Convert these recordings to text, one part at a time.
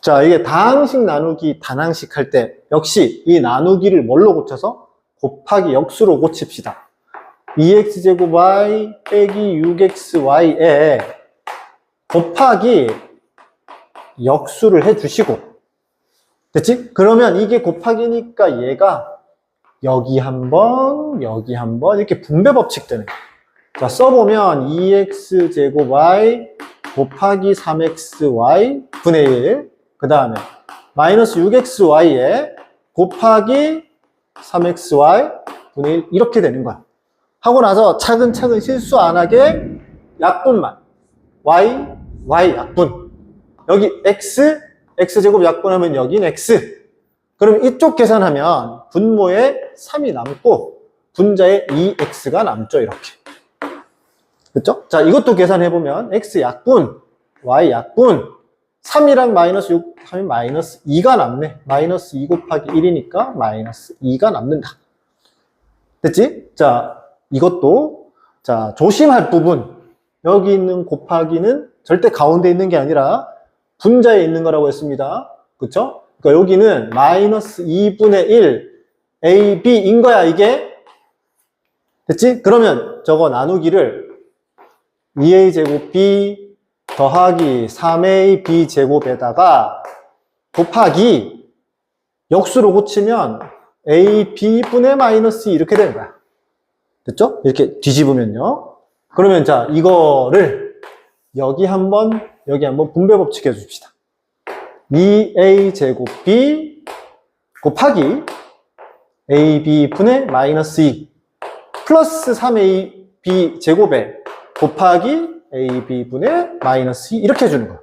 자, 이게 다항식 나누기 단항식 할 때 역시 이 나누기를 뭘로 고쳐서 곱하기 역수로 고칩시다. 2x제곱 y 빼기 6xy에 곱하기 역수를 해주시고 됐지? 그러면 이게 곱하기니까 얘가 여기 한 번, 여기 한 번 이렇게 분배 법칙 거야. 자, 써보면 2x제곱 y 곱하기 3xy 분의 1. 그 다음에 마이너스 6xy에 곱하기 3xy 분의 1 이렇게 되는 거야. 하고 나서 차근차근 실수 안 하게 약분만. y, y 약분. 여기 x, x제곱 약분하면 여긴 x. 그럼 이쪽 계산하면 분모에 3이 남고 분자에 2x가 남죠 이렇게. 그렇죠? 자 이것도 계산해보면 x 약분, y 약분 3이랑 마이너스 6 하면 마이너스 2가 남네 마이너스 2 곱하기 1이니까 마이너스 2가 남는다 됐지? 자 이것도 자 조심할 부분 여기 있는 곱하기는 절대 가운데 있는 게 아니라 분자에 있는 거라고 했습니다 그쵸? 그러니까 여기는 마이너스 2분의 1 AB인 거야 이게 됐지? 그러면 저거 나누기를 2A 제곱 B 더하기 3AB 제곱에다가 곱하기 역수로 고치면 AB분의 마이너스 2 이렇게 되는 거야. 됐죠? 이렇게 뒤집으면요. 그러면 자 이거를 여기 한번 여기 한번 분배 법칙 해줍시다. 2a 제곱 b 곱하기 ab 분의 마이너스 2 플러스 3ab 제곱에 곱하기 ab 분의 마이너스 2 이렇게 해주는 거야.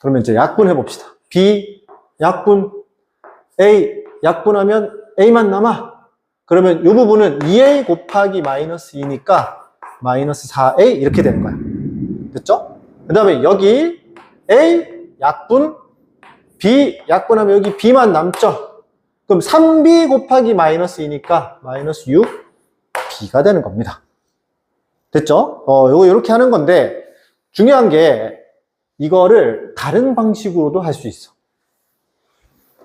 그러면 이제 약분 해 봅시다. b 약분 a 약분하면 a만 남아. 그러면 이 부분은 2a 곱하기 마이너스 2니까 마이너스 4a 이렇게 되는 거야. 됐죠? 그 다음에 여기 a 약분 B 약분하면 여기 B만 남죠? 그럼 3B 곱하기 마이너스 2니까 마이너스 6 B가 되는 겁니다. 됐죠? 어, 요거 이렇게 하는 건데 중요한 게 이거를 다른 방식으로도 할 수 있어.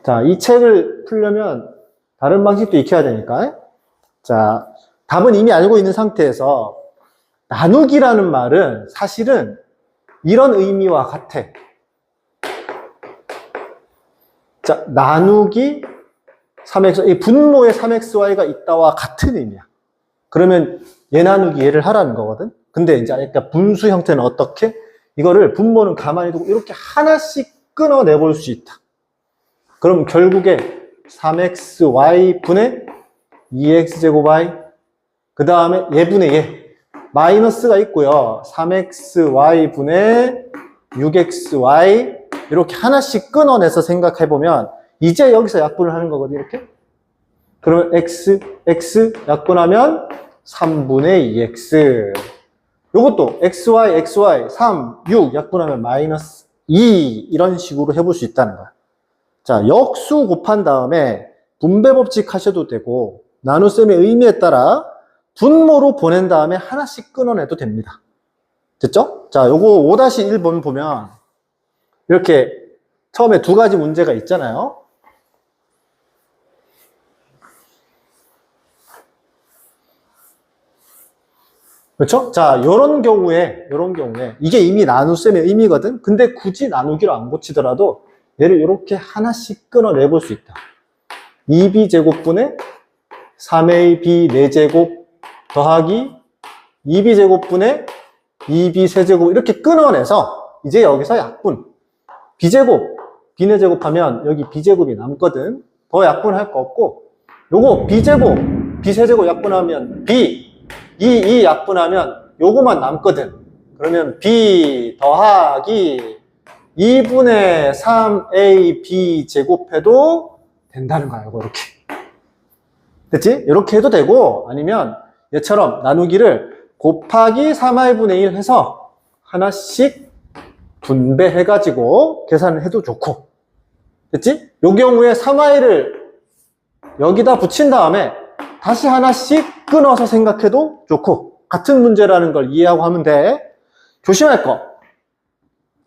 자, 이 책을 풀려면 다른 방식도 익혀야 되니까. 자, 답은 이미 알고 있는 상태에서 나누기라는 말은 사실은 이런 의미와 같아. 자, 나누기 3x, 이 분모에 3xy가 있다와 같은 의미야. 그러면 얘 나누기 얘를 하라는 거거든. 근데 이제 그러니까 분수 형태는 어떻게? 이거를 분모는 가만히 두고 이렇게 하나씩 끊어내 볼 수 있다. 그럼 결국에 3xy 분의 2x제곱 y 그 다음에 얘분의 얘 마이너스가 있고요. 3xy 분의 6xy 이렇게 하나씩 끊어내서 생각해보면 이제 여기서 약분을 하는 거거든요. 이렇게. 그러면 x, x 약분하면 3분의 2x. 요것도 xy, xy, 3, 6 약분하면 마이너스 2 이런 식으로 해볼 수 있다는 거야. 자, 역수 곱한 다음에 분배 법칙 하셔도 되고 나눗셈의 의미에 따라 분모로 보낸 다음에 하나씩 끊어내도 됩니다. 됐죠? 자, 요거 5-1번 보면 이렇게 처음에 두 가지 문제가 있잖아요. 그렇죠? 자, 요런 경우에, 요런 경우에, 이게 이미 나눗셈의 의미거든? 근데 굳이 나누기로 안 고치더라도 얘를 이렇게 하나씩 끊어내 볼 수 있다. 2b제곱분의 3ab 4제곱 더하기 2b제곱분의 2b 세제곱 이렇게 끊어내서 이제 여기서 약분. b제곱, b네 제곱하면 여기 b제곱이 남거든. 더 약분할 거 없고 요거 b제곱, b세제곱 약분하면 b, 2, 2 약분하면 요거만 남거든. 그러면 b 더하기 2분의 3ab 제곱해도 된다는 거야, 요거 이렇게. 됐지? 이렇게 해도 되고 아니면 얘처럼 나누기를 곱하기 3r분의 1 해서 하나씩 분배해가지고 계산을 해도 좋고 됐지? 요 경우에 3i를 여기다 붙인 다음에 다시 하나씩 끊어서 생각해도 좋고 같은 문제라는 걸 이해하고 하면 돼 조심할 거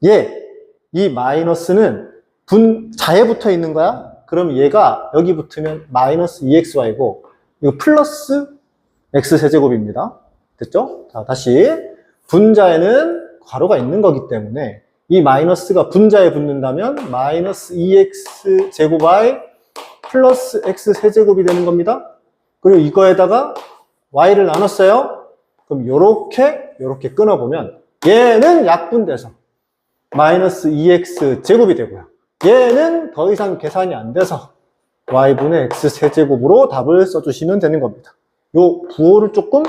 얘, 이 마이너스는 분 자에 붙어 있는 거야? 그럼 얘가 여기 붙으면 마이너스 2xy고 이거 플러스 x세제곱입니다. 됐죠? 자, 다시 분자에는 괄호가 있는 거기 때문에 이 마이너스가 분자에 붙는다면 마이너스 2x 제곱 y 플러스 x 세제곱이 되는 겁니다. 그리고 이거에다가 y를 나눴어요. 그럼 요렇게 요렇게 끊어보면 얘는 약분돼서 마이너스 2x 제곱이 되고요. 얘는 더 이상 계산이 안 돼서 y분의 x 세제곱으로 답을 써주시면 되는 겁니다. 요 부호를 조금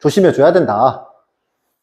조심해 줘야 된다.